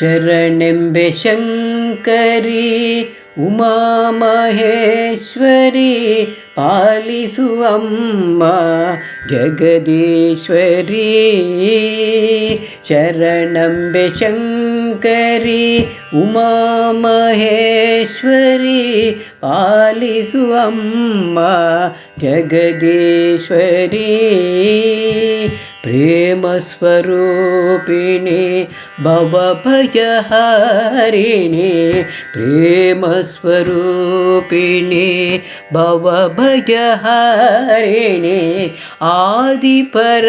ശരണെമ്പെ ശങ്കരി ഉമാമഹേശ്വരി പാലിസുവമ്മ ജഗദീശ്വരി. ശരണെമ്പെ ശങ്കരി ഉമാമഹേശ്വരി പാലിസുവമ്മ ജഗദീശ്വരി. प्रेमस्वरूपिणि भवभयहारिणि प्रेमस्वरूपिणि भवभयहारिणि आदिपराशक्ति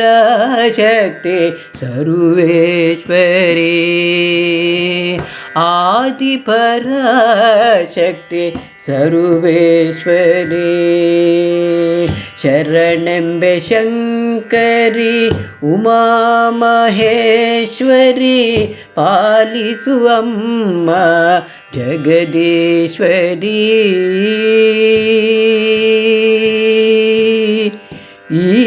सर्वेश्वरी आदिपराशक्ति सर्वेश्वरी ശരണെമ്പെ ശങ്കരി ഉമാമഹേശ്വരി പാലിസുവമ്മ ജഗദീശ്വരി. ഈ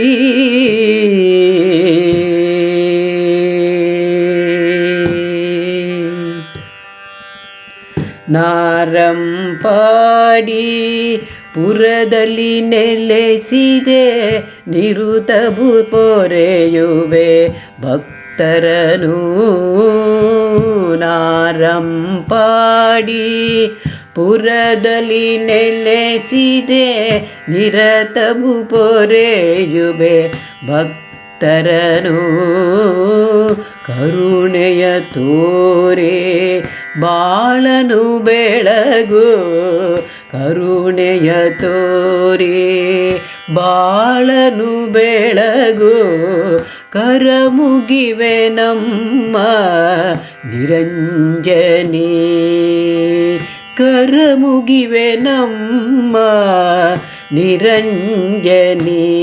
നാരം പാടി ಪುರದಲ್ಲಿ ನೆಲೆಸಿದೆ ನಿರುತಭು ಪೊರೆಯುವೆ ಭಕ್ತರನು ನಾರಂಪಾಡಿ, ಪುರದಲ್ಲಿ ನೆಲೆಸಿದೆ ನಿರತಭು ಪೊರೆಯುವೆ ಭಕ್ತರನು ಕರುಣೆಯ ತೋರೆ ಬಾಳನು ಬೆಳಗು ಕರುಣೆಯ ತೋರಿ ಬಾಳನು ಬೆಳಗು ಕರ ಮುಗಿವೆ ನಮ್ಮ ನಿರಂಜನಿ. ಕರ ಮುಗಿವೆ ನಮ್ಮ ನಿರಂಜನಿ.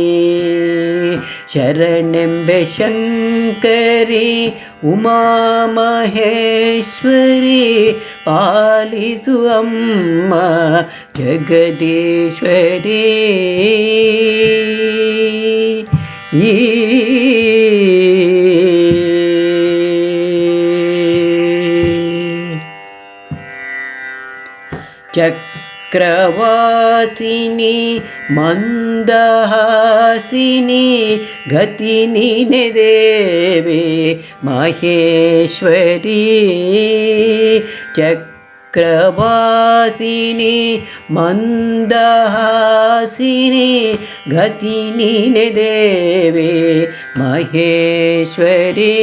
शरणम्बे शङ्करि उमा पालिसु अम्मा जगदीश्वरी। चक् क्रवासिनि मन्दहासिनि गतिनि गतिनिदेवे माहेश्वरी चक्र वासिनि मन्दहासिनि गतिनि देवे महेश्वरी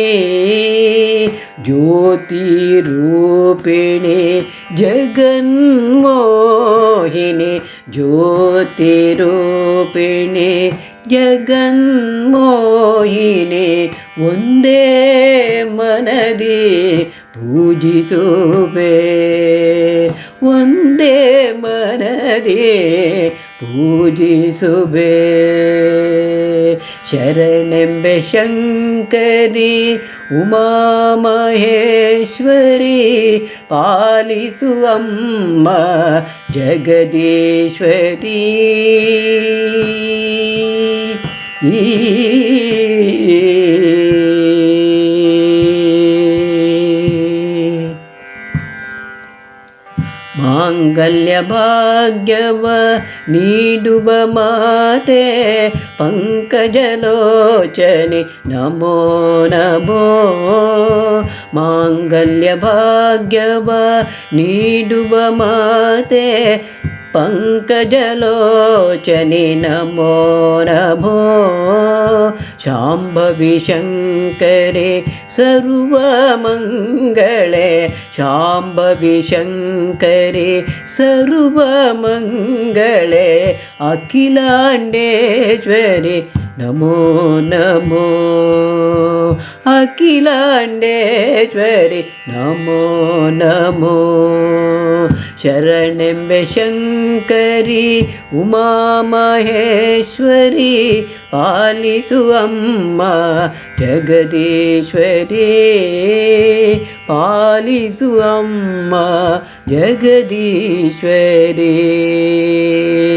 ज्योतिरूपिणि जगन्मोहिनि ज्योतिरूपि जगन्मोहिनी वन्दे ಮನದಿ ಪೂಜಿಸುವೆ ಒಂದೇ ಮನದಿ ಪೂಜಿಸುವೆ ಶರಣೆಂಬೆ ಶಂಕರಿ ಉಮಾಮಹೇಶ್ವರಿ ಪಾಲಿಸುವಮ್ಮ ಜಗದೀಶ್ವರಿ ಈ ಮಾಂಗಲ್ಯ ಭಾಗ್ಯವ ನೀಡುವ ಮಾತೆ ಪಂಕಜಲೋಚನೆ ನಮೋ ನಮೋ ಮಾಂಗಲ್ಯ ಭಾಗ್ಯವ ನೀಡುವ ಮಾತೆ पङ्कजलोचनि नमो नमो शाम्भवि शङ्करे सर्वमङ्गले शाम्भवि शङ्करे सर्वमङ्गले अखिलाण्डेश्वरि नमो नमो अखिलाण्डेश्वरि नमो नमो शरणे बे शङ्करि उमामहेश्वरि पालसु अम्मा जगदीश्वरे। पालसु अम्मा जगदीश्वरी।